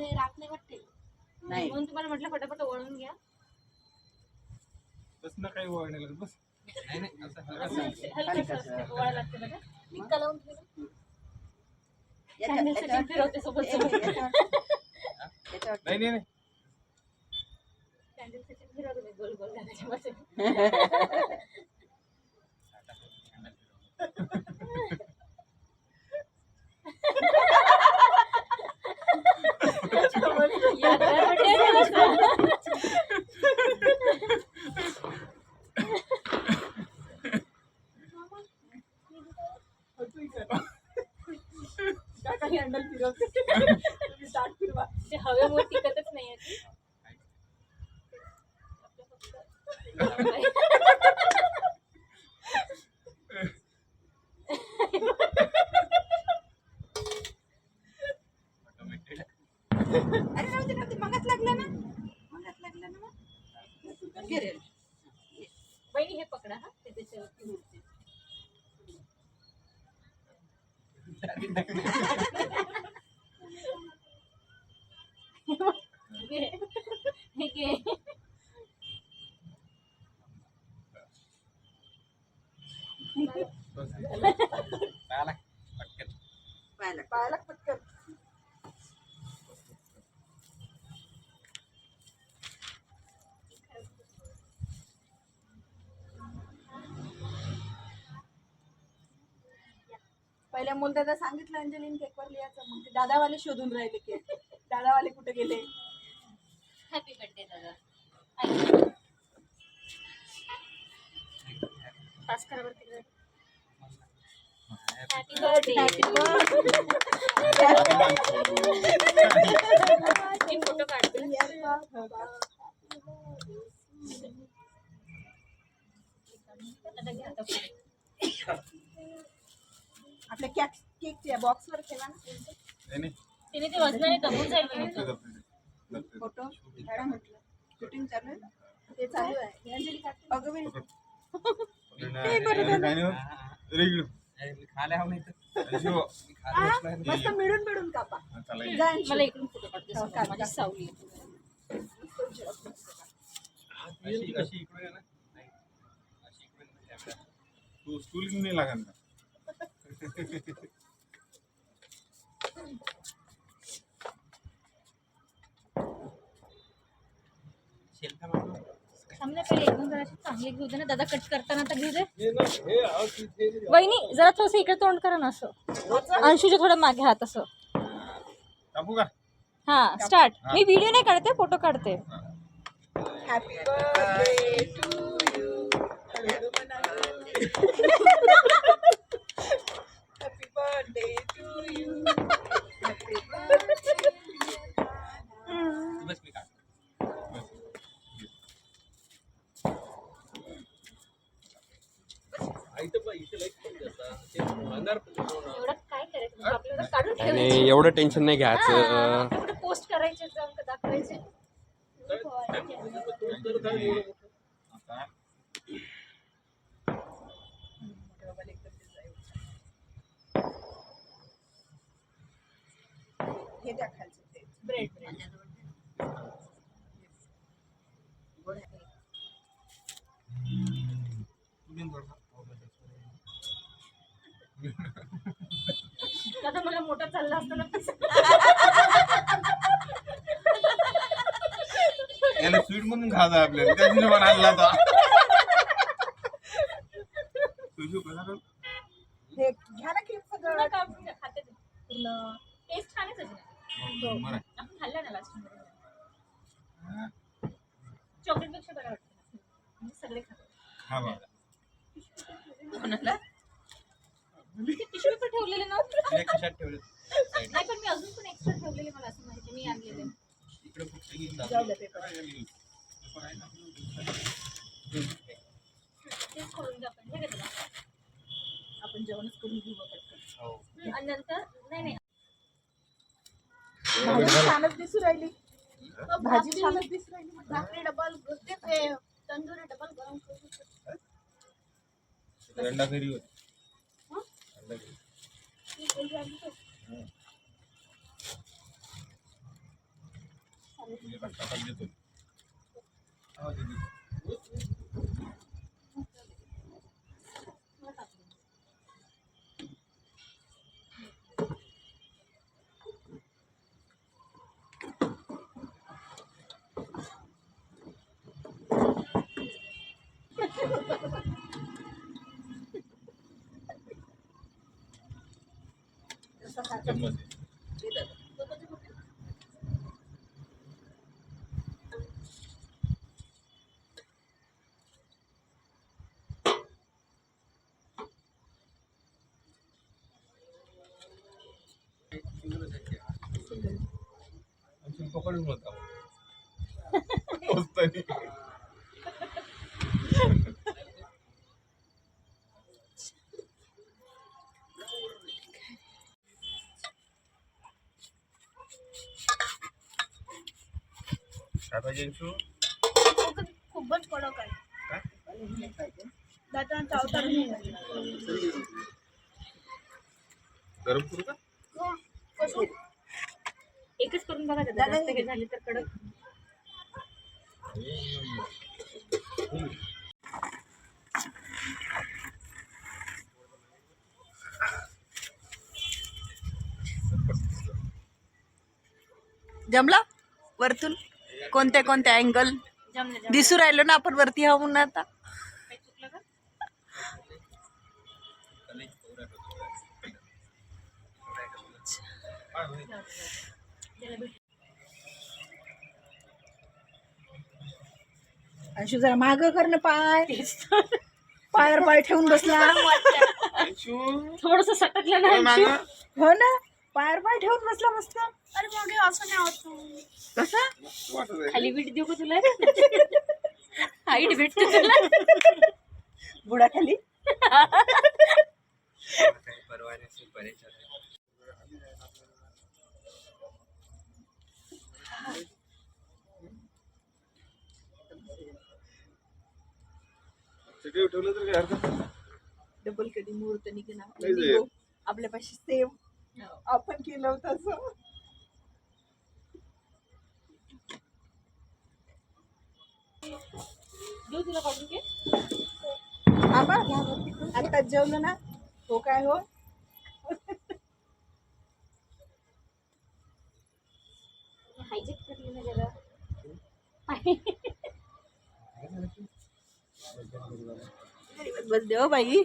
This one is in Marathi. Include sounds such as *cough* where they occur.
मध्ये राहत नाही वाटते. नाही. म्हणून तुम्हाला म्हटलं फटाफट वळून घ्या. बस ना काही वळणे लागत बस. नाही नाही असं असं हलकं. हलकं असते, वळा लागते बघा. टिक्का लावून ठेवलं. याच्या- Candle setting याच्यावर- फिरवते सोबत ए, सोबत याच्यावर- याच्यावर नाही नाही नाही. कॅन्डल सेटिंग फिरवते मी गोल गोल घालायच्या मध्ये *laughs* हँडल फिरवते तुम्ही फिरवा हवेमुळे टिकतच नाही Automated. अरे मगाच लागला ना? मगाच लागला ना मग फिरेल बहिणी हे पकडा हा? ते त्याच्यावरती उडते पायाला पटकन. पहिल्या मुलदादा सांगितलं अंजलीन केकवर लिहायचं. मग ते दादावाले शोधून राहिले केक दादावाले कुठे गेले? हॅपी बर्थडे दादा. पास करा बरं तिकडे. हॅपी बर्थडे मी फोटो काढते आता घ्या आता पुढे. आपल्या केक केकच्या बॉक्सवर ठेवा ना नाही नाही तिने ते वजनाने दबून जाईल की लपते, नाही? लपते. लपते. फोटो काढा म्हटलं शूटिंग चालू आहे ना ते चालू आहे हे अंजली काढते अगं बाई. नाही, मस्त मिळून मिळून कापा जा. मला इकडून फोटो काढते हो, समोर. काढ, माझी काढ. सावली आहे. तू स्टूल घेऊन नाही का ना पहिले एकदम जरा चांगले घेऊ दे ना. दादा कट करताना तर घेऊ दे. वहिनी जरा थोडस इकडे तोंड करा ना असं. अंशूच्या थोडं मागे हात असं. का? हा स्टार्ट मी व्हिडिओ नाही काढते फोटो काढते. Happy birthday to you happy birthday to you happy birthday बस मी काढतो बस. एवढं काय करायचं आपल्याला काढून आणि ठेवायचं एवढं टेन्शन नाही घ्यायचं हे द्या खालचं ते ब्रेड ब्रेड। तू घेऊन थोडंसं. दादा मला मोठा चालला असताना *laughs* याला स्वीट म्हणून खायचं आपल्याला. त्या दिवशी पण आणला होता. तुझी? हे घ्या ना क्लिप सगळं. पूर्ण कापून द्या, खाते ते. पूर्ण. टेस्ट छानच आहे. त्याची. बरं. आहे. आपण खाल्लं ना लास्ट हा, चॉकलेटपेक्षा बरं वाटतं. म्हणजे सगळे खातात. बाबा कोणाला? *laughs* टिश्यू पेपर ठेवलेले ना खिशात ठेवलं नाही पण अजून पण जाऊ पेपर। हे. आपण जेवणच करून घेऊ पटकन. आणि नंतर? नाही नाही। भाजी छानच दिसू राहिली भाजी छानच दिसू राहिली भाकरी डबल ते तंदुरी डबल गरम करू। अंडा घरी होती। अंडा घरी. चम्मच आहे. आणखी पकडून होता *laughs* अंशू? खूपच कडक आहे काय दातांना चावता नाही येत. गरम करू का हो, कसं? एकच करून बघा दादा दादा, जास्त काही झाली तर कडक जमला वरतून कोणत्या कोणत्या अँगल दिसू राहिलो ना आपण वरती हा म्हणून आता. अंशू जरा माग कर ना पाय. पायावर पाय ठेवून बसला. थोडस सटकलं ना. हो ना. पायावर पाय ठेवून बसला मस्त. अरे मग असं नाही होत. कसं. खाली बीट देऊ का तुला? हाईट भेटते तुला. बुडाखाली. नाही. डबल कधी मुहूर्त नाही निघेना जाईल. आपल्यापाशी सेम आपण केलं होतं असं. आता जेवलो ना? हो काय हो? हायजेक करली ना जरा. बस देव बाई.